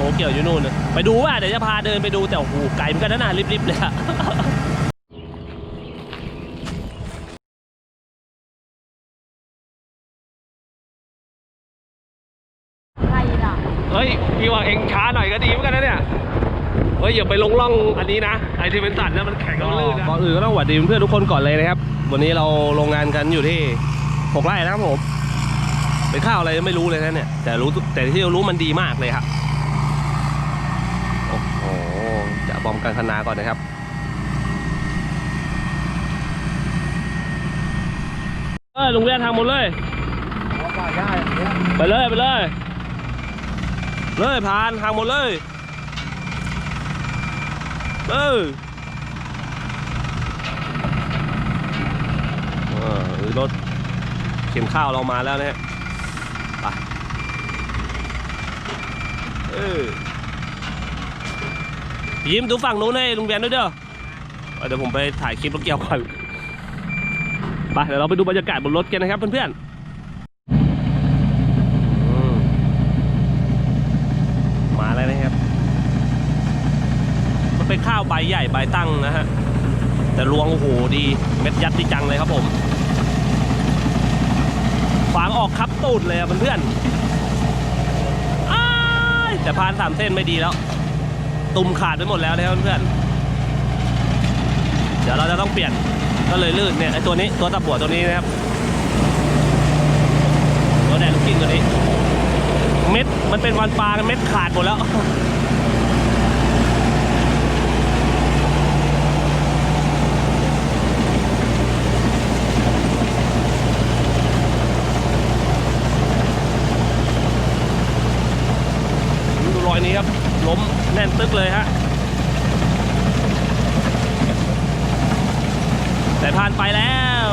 อ้เกี่ยวอยู่นู่นน่ะไปดูว่าเดี๋ยวจะพาเดินไปดูแต่โอ้โหไกลเหมือนกันนะน่ะริบๆเลยอะใครล่ะเฮ้ยพี่ว่าเองช้าหน่อยก็ดีเหมือนกันนะเนี่ยเฮ้ยอย่าไปลงล่องอันนี้นะไอที่เป็นสันนะมันแข็งแล้วลื่นนะก่อนอื่นก็ต้องหวัดดีเพื่อนๆทุกคนก่อนเลยนะครับ วันนี้เราลงงานกันอยู่ที่หกไร่นะครับผมเป็นข้าวอะไรไม่รู้เลยนะเนี่ยแต่รู้แต่ที่เรารู้มันดีมากเลยครับโอ้โหจะ บอมกันคณาก่อนนะครับ เออลุงเรียนทางหมดเลย ไปเลยไปเลย เลยผ่านทางหมดเลยเออเออรถเข็นข้าวเรามาแล้วนะฮะไปเออ ยิ้มดูฝั่งนู้นให้ลุงเบียนด้วยเด้อเดี๋ยวผมไปถ่ายคลิปรถเกี่ยวก่อนไปเดี๋ยวเราไปดูบรรยากาศบนรถกันนะครับเพื่อนๆมมาแล้วนะครับ มันเป็นข้าวใบใหญ่ใบตั้งนะฮะ แต่รวงโอ้โหดีเม็ดยัดที่จังเลยครับผมฝางออกคับตูดเลยอะเพื่อนๆแต่พานสามเส้นไม่ดีแล้ว ตุ่มขาดไปหมดแล้วนะครับเพื่อนๆเดี๋ยวเราจะต้องเปลี่ยนก็เลยลื่นเนี่ยไอตัวนี้ตัวตะบัวตัวนี้นะครับตัวแดนลูกกิ้งตัวนี้เม็ดมันเป็นวันปลาเม็ดขาดหมดแล้วดูรอยนี้ครับ ล้มแน่นตึกเลยฮะแต่ผ่านไปแล้ว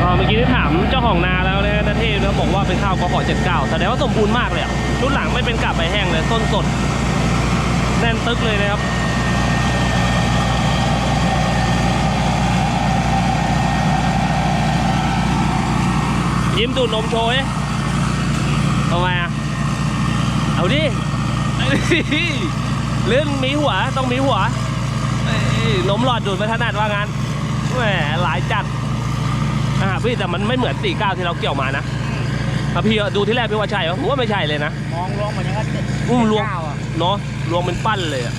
ก็เมื่อกี้ที่ถามเจ้าของนาแล้วนะนาเทพนะบอกว่าเป็นข้าวกขอ79แสดงว่าสมบูรณ์มากเลยอะชุดหลังไม่เป็นกลับใบแห้งเลยต้นสด แน่นตึกเลยนะครับ ยิ้มดูดนมโชยทำไมอะ เอาดิเรื่องมีหัวต้องมีหัวเอ้ยนมหลอดดูดไม่ถนัดว่างั้นแหมหลายจัดอ่าพี่แต่มันไม่เหมือนสี่เก้าที่เราเกี่ยวมานะอะพี่ดูที่แรกพี่ว่าใช่เหรอผมว่าไม่ใช่เลยนะมองลงเหมือนยังไงเจ็ดอุ้มรวงเก้าอะเนาะรวงเป็นปั้นเลยอะ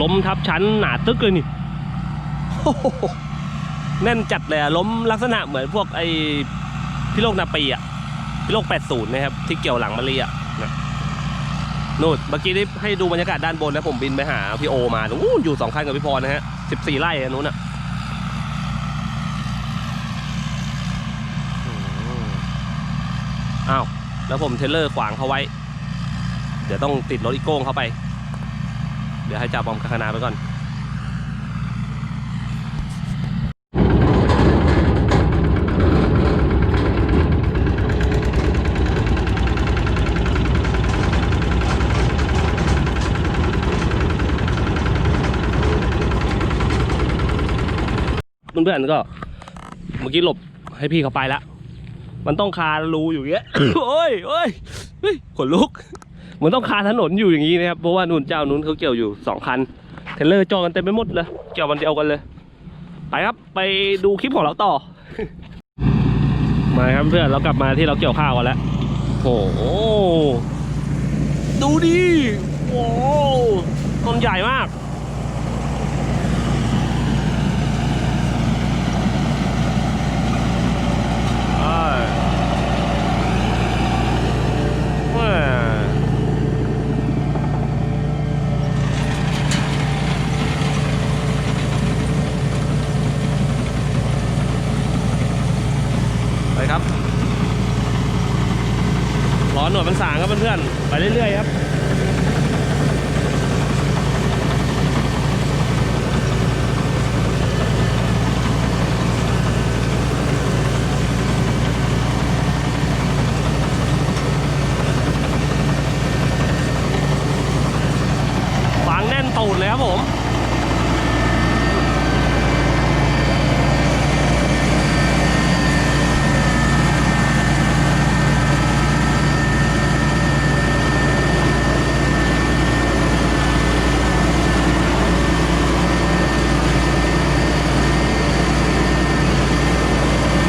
ล้มทับชั้นหนาตึกเลยนี่โอ้โหแน่นจัดเลยอะล้มลักษณะเหมือนพวกไอ้พี่โลกนาปีอะพี่โลก 80 นะครับ ที่เกี่ยวหลังมาเรียนะนู่นเมื่อกี้ได้ให้ดูบรรยากาศด้านบนนะผมบินไปหาพี่โอมาอู้อยู่สองคันกับพี่พรนะฮะ 14 ไร่อันนู้นอะอืมอ้าว แล้วผมเทรลเลอร์ขวางเขาไว้ เดี๋ยวต้องติดรถอีโก้งเข้าไป เดี๋ยวให้จ่าบอมคาคณาไปก่อนเพื่อนๆก็เมื่อกี้หลบให้พี่เขาไปแล้ว มันต้องคารูอยู่อย่างเงี้ย โอ้ยโอ้ยเฮ้ยขนลุก หมันต้องคาถนนอยู่อย่างนี้นะครับเพราะว่านู่นเจ้านู้นเขาเกี่ยวอยู่สองคันเทเลอร์จอกันเต็มไปหมดเลยเกี่ยววันเดียวกันเลยไปครับไปดูคลิปของเราต่อ มาครับเพื่อนเรากลับมาที่เราเกี่ยวข้าวกันแล้วโอ้โหดูดิโอ้ต้นใหญ่มากใช่แม่ไปครับ ร้อน หนวดมันสางครับเพื่อนๆไปเรื่อยๆครับ ฝังแน่นตูดเลยครับผม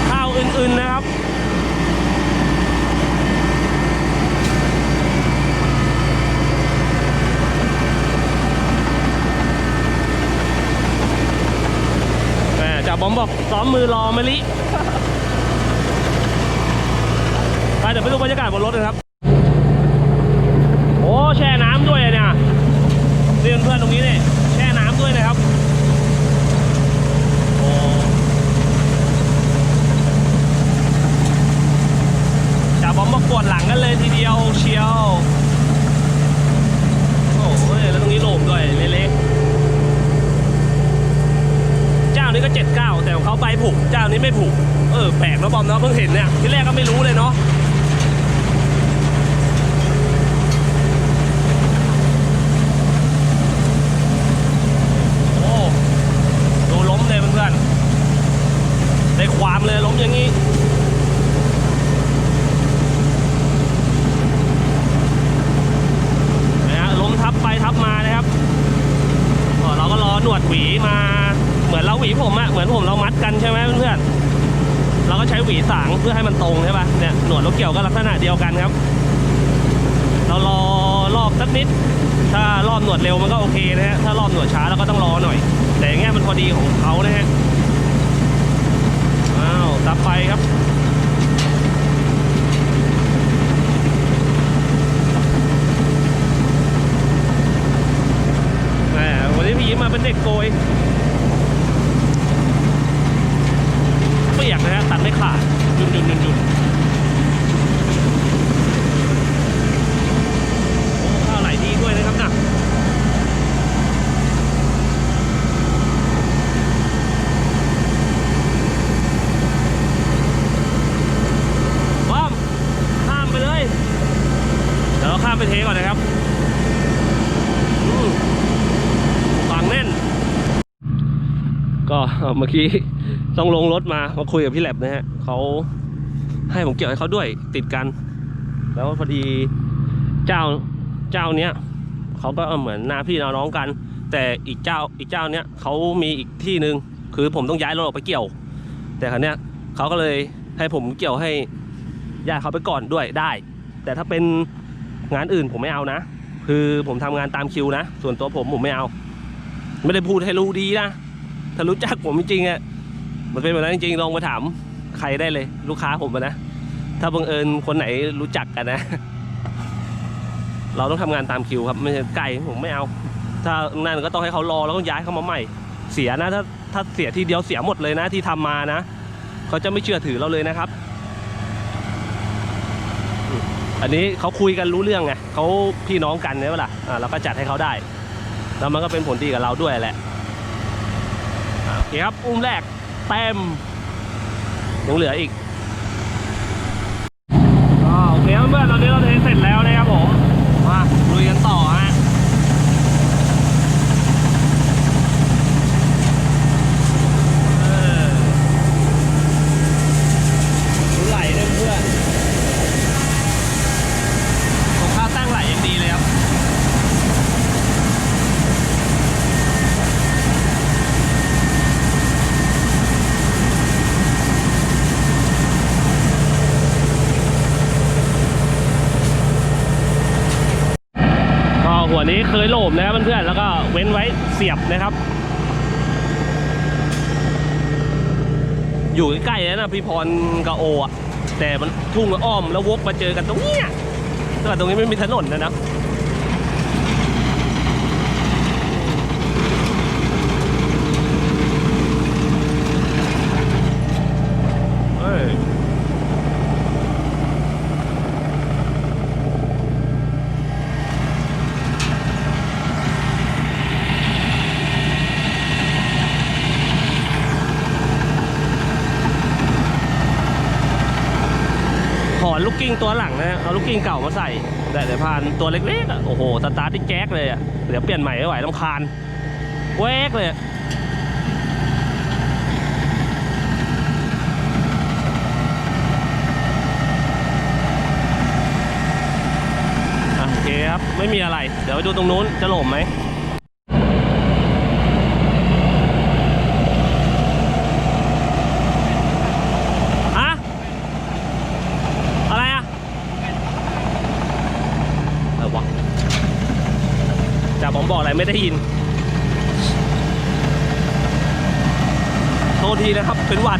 ข้าวอื่นๆนะครับ มบอกซ้อมมือรอมะลิไปเดี๋ยวไปดูบรรยากาศบนรถนะครับ โอ้แช่น้ำด้วยเนี่ยนี่เพื่อนตรงนี้เนี่ยแช่น้ำด้วยนะครับจ่าบอมบอกปวดหลังกันเลยทีเดียวเชียว โอ้ยแล้วตรงนี้โล่งด้วยเล็กๆ เจ้า นี้ก็เจ็ดเก้าแต่ของเขาใบผูกเจ้านี้ไม่ผูกเออแปลกนะบอมเนาะเพิ่งเห็นเนี่ยที่แรกก็ไม่รู้เลยเนาะโอ้ดูล้มเลยเพื่อนๆได้ความเลยล้มอย่างนี้นะฮะล้มทับไปทับมานะครับ อ๋อเราก็รอหนวดหวีมาเหมือนเราหวีผมอะเหมือนผมเรามัดกันใช่ไหมเพื่อนๆเราก็ใช้หวีสางเพื่อให้มันตรงใช่ปะเนี่ยหนวดรถเกี่ยวก็ลักษณะเดียวกันครับ เรารอรอบสักนิด ถ้ารอบหนวดเร็วมั นก็โอเคนะฮะ ถ้ารอบหนวดช้าเราก็ต้องรอหน่อย แต่อย่างเงี้ยมันพอดีของเขานะฮะ อ้าวตับไปครับแหมวันนี้พี่ยิ้มมาเป็นเด็กโกยเปียกนะฮะตัดไม่ขาดยุ่นยุ่นยุ่นยุ่นโอ้ข้าวไหลดีด้วยนะครับนะว้ามข้ามไปเลย เดี๋ยวเราข้ามไปเทก่อนนะครับอืม ฝังแน่น ก็ เมื่อกี้ต้องลงรถมามาคุยกับพี่แลบนะฮะเขาให้ผมเกี่ยวให้เขาด้วยติดกัน แล้วพอดีเจ้าเจ้าเนี้ยเขาก็เหมือนหน้าพี่นาน้องกัน แต่อีกเจ้าอีกเจ้าเนี้ยเขามีอีกที่หนึ่งคือผมต้องย้ายรถออกไปเกี่ยว แต่ครั้เนี้ยเขาก็เลยให้ผมเกี่ยวให้ญาติเขาไปก่อนด้วยได้ แต่ถ้าเป็นงานอื่นผมไม่เอานะ คือผมทำงานตามคิวนะ ส่วนตัวผมผมไม่เอา ไม่ได้พูดให้รู้ดีนะ ถ้ารู้จักผมจริงๆอะมันเป็นแบบนั้นจริงๆลองมาถามใครได้เลย ลูกค้าผมอะนะถ้าบังเอิญคนไหนรู้จักกันนะ เราต้องทำงานตามคิวครับไม่ใช่ไก่ผมไม่เอา ถ้านั่นก็ต้องให้เขารอแล้วก็ย้ายเขามาใหม่ เสียนะถ้าถ้าเสียทีเดียวเสียหมดเลยนะที่ทำมานะเขาจะไม่เชื่อถือเราเลยนะครับ อันนี้เขาคุยกันรู้เรื่องไงเขาพี่น้องกันเนี่ยเวล่ะอ่าเราก็จัดให้เขาได้ แล้วมันก็เป็นผลดีกับเราด้วยแหละ คครับ อุ้มแรกเต็มยังเหลืออีกก็โอเคเพื่อนตอนนี้เราเทเสร็จแล้วนะครับผมมาลุยกันต่อฮะเออดูไหลด้วยเพื่อน ผมค่าตั้งไหลยังดีเลยครับ ก็หัวนี้ เคยโหลบนะครับเพื่อนๆแล้วก็เว้นไว้เสียบนะครับ อยู่ใกล้ๆแล้วนะพี่พรกับโออะแต่มันทุ่งอ้อมแล้ววกมาเจอกันตรงเนี้ยแต่ตรงนี้ไม่มีถนนนะนะ กกิ้งตัวหลังนะเอาลูกกิ้งเก่ามาใส่แต่เดี๋ยวพานตัวเล็กๆโอ้โหสตาร์ทที่แก๊กเลยอะเดี๋ยวเปลี่ยนใหม่ไม่ไหวลำคาญแวกเลยโอเคครับ ไม่มีอะไร เดี๋ยวไปดูตรงนู้นจะหล่มไหมฮะ อะไรอะเออวะจ่าผม บอกอะไรไม่ได้ยิน โทษทีนะครับ เป็นหวัด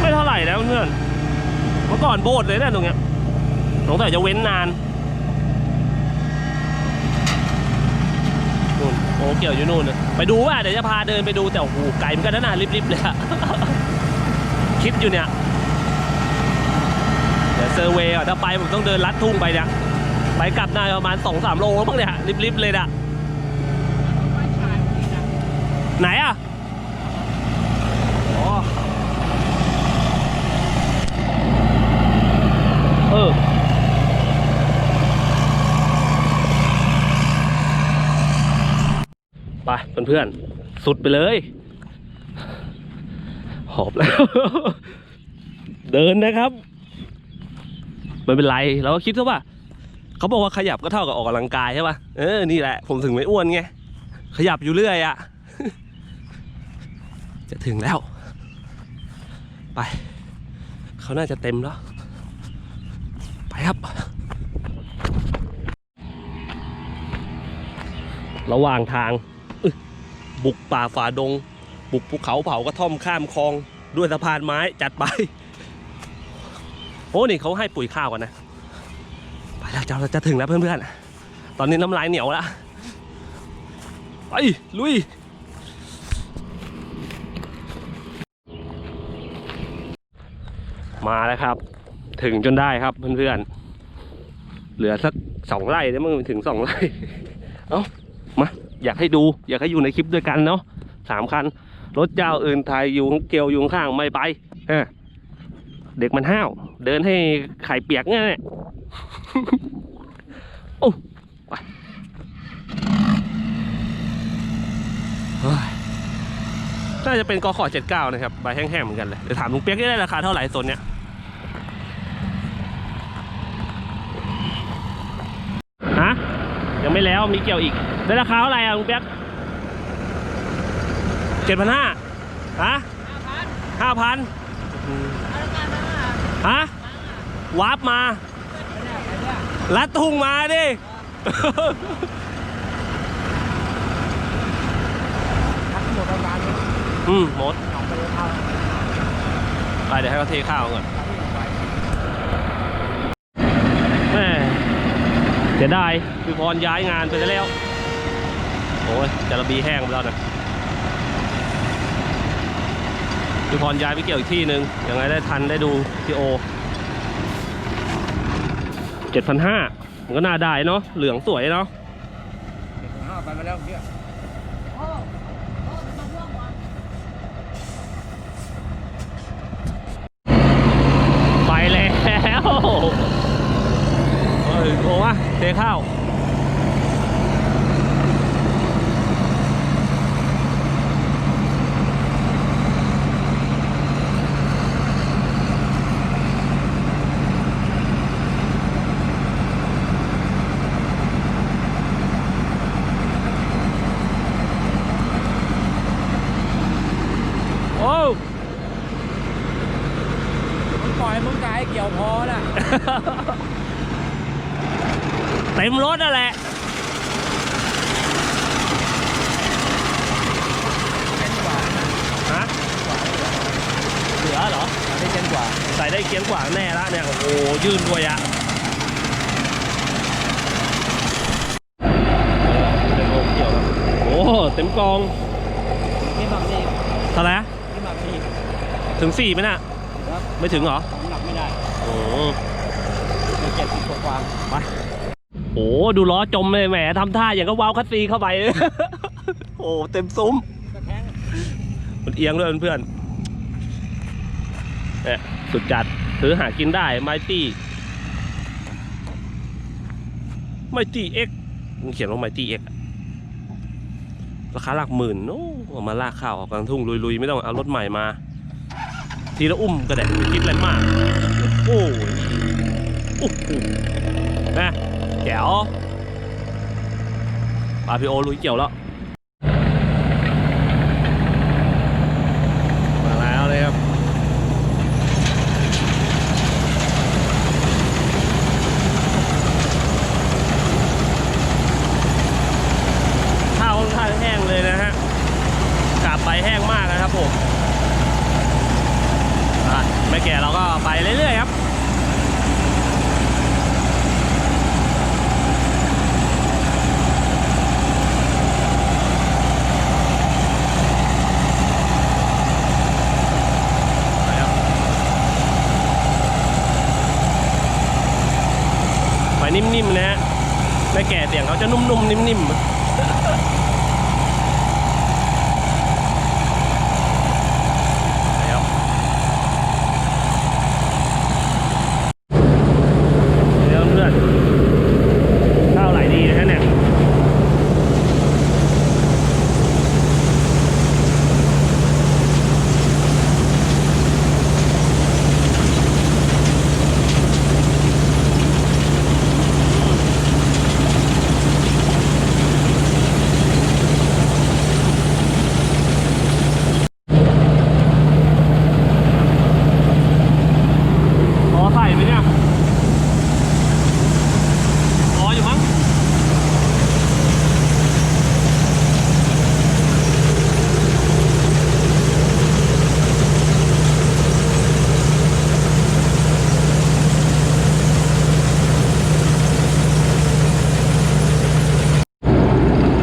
ไม่เท่าไหร่นะเพื่อนเมื่อก่อนโบดเลยนะตรงเนี้ยสงสัยจะเว้นนานนู่นโอ้เกี่ยวอยู่นู่นนะไปดูว่าเดี๋ยวจะพาเดินไปดูแต่โอ้โหไกลเหมือนกันนะน่ะริบๆเลยอะคิดอยู่เนี่ย เดี๋ยวเซอร์เวย์อะถ้าไปผมต้องเดินลัดทุ่งไปเนี่ย ไปกลับนาจะประมาณสองสามโลแล้วมั้งเนี่ยริบๆเลยนะไหนอะอเออไปเพื่อนๆ สุดไปเลย หอบแล้ว เดินนะครับ ไม่เป็นไร เราก็คิดซะว่า เขาบอกว่าขยับก็เท่ากับออกกำลังกายใช่ป่ะเออ นี่แหละ ผมถึงไม่อ้วนไง ขยับอยู่เรื่อยอะจะถึงแล้ว ไป เขาน่าจะเต็มแล้ว ไปครับ ระหว่างทาง บุกป่าฝ่าดง บุกภูเขาเผากระท่อมข้ามคลอง ด้วยสะพานไม้จัดไป โอ้นี่เขาให้ปุ๋ยข้าวกันนะ เจ้าเราจะถึงแล้วเพื่อนๆ ตอนนี้น้ำลายเหนียวแล้วไป ลุยมาแล้วครับ ถึงจนได้ครับเพื่อนๆ เหลือสักสองไร่ได้มั้งถึงสองไร่ เอ้ามาอยากให้ดู อยากให้อยู่ในคลิปด้วยกันเนาะสามคัน รถเจ้าอื่นไทยอยู่เกลียวอยู่ข้างไม่ไปเด็กมันห้าว เดินให้ไข่เปียกเนี่ย โอ้ไปเฮ้ยน่าจะเป็นกขอเจ็ดเก้านะครับใบแห้งๆเหมือนกันเลยเดี๋ยวถามลุงเปียกได้ราคาเท่าไหร่โซนเนี้ยฮะยังไม่แล้วมีเกี่ยวอีก ได้ราคาเท่าไหร่อะลุงเปียกเจ็ดพันห้าฮะห้าพันฮะวาร์ปมา ลัดทุ่งมาดิทั้งหมดประมาณนี้อืมหมดสองไปเลยเท่าไปเดี๋ยวให้เขาเทข้าวก่อนที่ลงไปแม่เสียดายพี่พรย้ายงานไปซะแล้ว โอ้ยจาระบีแห้งไปแล้วนะพี่พรย้ายไปเกี่ยวอีกที่หนึ่งยังไงได้ทันได้ดูพี่โอเจ็ดพันห้ามันก็น่าได้เนาะเหลืองสวยเนาะเด็กห้าไปมาแล้วเนี่ยไปแล้วเฮ้ยโอ้วะเทข้าว โอ้ มึงปล่อยมึงกายเกี่ยวพอน่ะ เต็มรถนั่นแหละ เส้นกว่า ฮะ เหลือเหรอ ได้เส้นกว่า ใส่ได้เคียงกว่าแน่ละเนี่ย โอ้โห ยื่นด้วยอะเต็มโลเกี่ยวแล้วโอ้โหเต็มกอง นี่แบบนี้ เท่าไหร่นะ นี่แบบนี้ ถึง สี่ไหมน่ะครับไม่ถึงเหรอน้ำหนักไม่ได้โอ้โหเจ็ดสิบกว่าไปโอ้โหดูล้อจมเลยแหมทำท่าอย่างก็ว้าวคัสซีเข้าไป โอ้โหเต็มซุ้มกระแทงมันเอียงด้วยเพื่อนๆเนี่ยสุดจัดถือหากินได้ไมตี้ไมตี้เอ็กมันเขียนว่าไมตี้เอ็กราคาหลักหมื่นโอ้เอามาลากข้าวออกกลางทุ่งลุยๆ ไม่ต้องเอารถใหม่มา ทีละอุ้มก็ได้ไม่คิดอะไรมากโอ้ยโอ้โหนะแจ๋วปาพีโอลุยเกี่ยวแล้ว มาแล้วเลยครับ ข้าวค่อนข้างแห้งเลยนะฮะกลับไปแห้งมากนะครับผมอะไม่แก่เราก็ไปเรื่อยๆครับ ไปครับไปนิ่มๆนะฮะไม่แก่เสียงเขาจะ นุ่มๆนิ่มๆไปครับเดี๋ยวเพื่อนข้าวไหลดีนะฮะเนี่ย พอใส่ไหมเนี่ยพออยู่มั้ง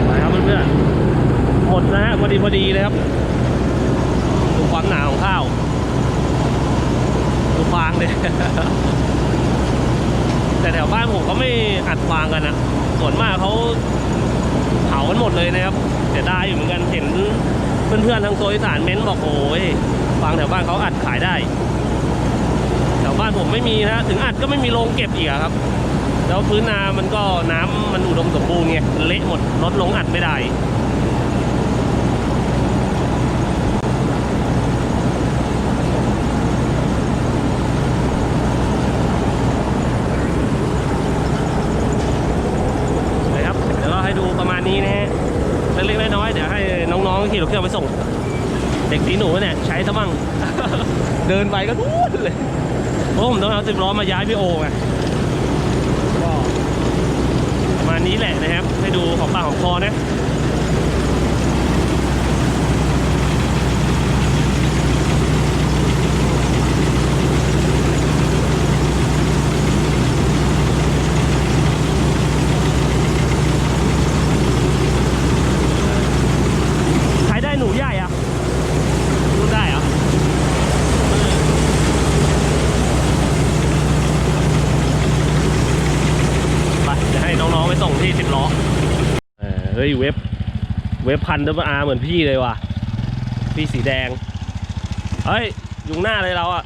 ไปครับเพื่อนๆหมดนะฮะพอดีพอดีเลยครับดูความหนาของข้าว ดูฟางเลย แต่แถวบ้านผมเขาไม่อัดฟางกันนะ ส่วนมากเขาเผากันหมดเลยนะครับเสียดายอยู่เหมือนกัน เห็นเพื่อนๆทางโซนอีสานเม้นบอกโอ้ยฟางแถวบ้านเขาอัดขายได้ แถวบ้านผมไม่มีนะ ถึงอัดก็ไม่มีโรง เก็บอีกครับ แล้วพื้นนามันก็น้ำมันอุดมสมบูรณ์ไงมันเละหมดรถลงอัดไม่ได้นะครับเดี๋ยวเราให้ดูประมาณนี้นะฮะเล็กๆน้อยๆเดี๋ยวให้น้องๆขี่รถเครื่องไปส่ง เด็กสีหนูเนี่ยใช้ซะมั่ง เดินไปก็นู่นเลย เพราะผมต้องเอาสิบล้อมาย้ายพี่โอไงก็ประมาณนี้แหละนะครับ ให้ดูของปากของคอนะ เว็บพันดับอาเหมือนพี่เลยว่ะ พี่สีแดง เฮ้ย ยุงหน้าเลยเราอะ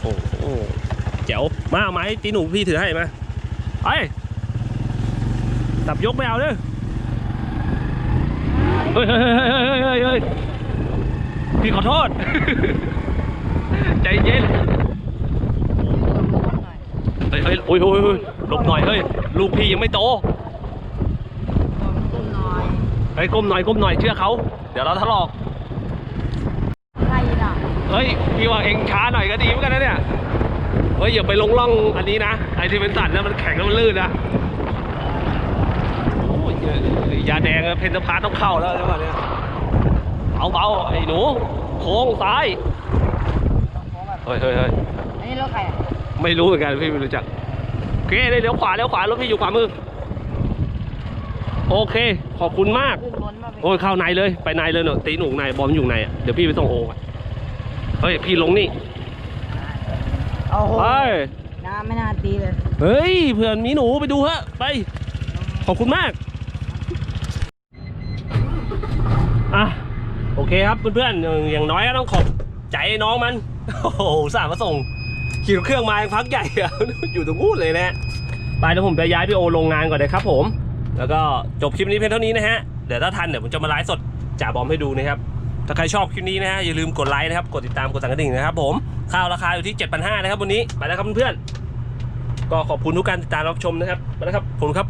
โอ้โหแจ๋วมาเอาไม้ตีหนูพี่ถือให้มาเฮ้ยสับยกไม่เอาเด้อเฮ้ยเฮ้ยเฮ้ยเฮ้ยเฮ้ยเฮ้ยพี่ขอโทษ ใจเย็นเฮ้ยเฮ้ยโอ้ยโอ้ยหลบหน่อยเฮ้ย ลูกพี่ยังไม่โต เฮ้ยก้มหน่อยก้มหน่อยเชื่อเขา เดี๋ยวเราทะเลาะใครล่ะเฮ้ยพี่ว่าเองช้าหน่อยก็ดีเหมือนกันนะเนี่ยเฮ้ยอย่าไปลงล่องอันนี้นะไอ้ที่เป็นสันนะมันแข็งแล้วมันลื่นนะโอ้ยยาแดงเพนสพาร์ต้องเข้าแล้วใช่ไหมเนี่ยเอาเบาๆไอ้หนูโค้งซ้ายเฮ้ยเฮ้ยเฮ้ยอันนี้รถใครอะไม่รู้เหมือนกันพี่ไม่รู้จักโอเคได้เลี้ยวขวาเลี้ยวขวารถพี่อยู่ขวามือ โอเค ขอบคุณมากขึ้นบนมาโอ้ยเข้าในเลยไปในเลยเนอะตีหนูในบอมอยู่ในอะเดี๋ยวพี่ไปส่งโอก่อนเฮ้ยพี่ลงนี่โอ้โหไปน้ำไม่น่าตีเลย เฮ้ยเพื่อนมีหนูไปดูฮะไป ขอบคุณมากอะโอเคครับเพื่อนๆอย่างน้อยก็ต้องขอบใจน้องมันโอ้โหอุตสาห์มาส่งขี่รถเครื่องมายังพักใหญ่อะอยู่ตรงนู้นเลยนะฮะไปแล้วผมจะย้ายพี่โอลงงานก่อนเลยครับผม แล้วก็จบคลิปนี้เพียงเท่านี้นะฮะ เดี๋ยวถ้าทันเดี๋ยวผมจะมาไลฟ์สดจ่าบอมให้ดูนะครับ ถ้าใครชอบคลิปนี้นะฮะอย่าลืมกดไลค์นะครับ กดติดตาม กดสั่นกระดิ่งนะครับผม ข้าวราคาอยู่ที่ 7,500นะครับวันนี้ ไปแล้วครับเพื่อนๆ ก็ขอบคุณทุกการติดตามรับชมนะครับ ไปแล้วครับผมครับ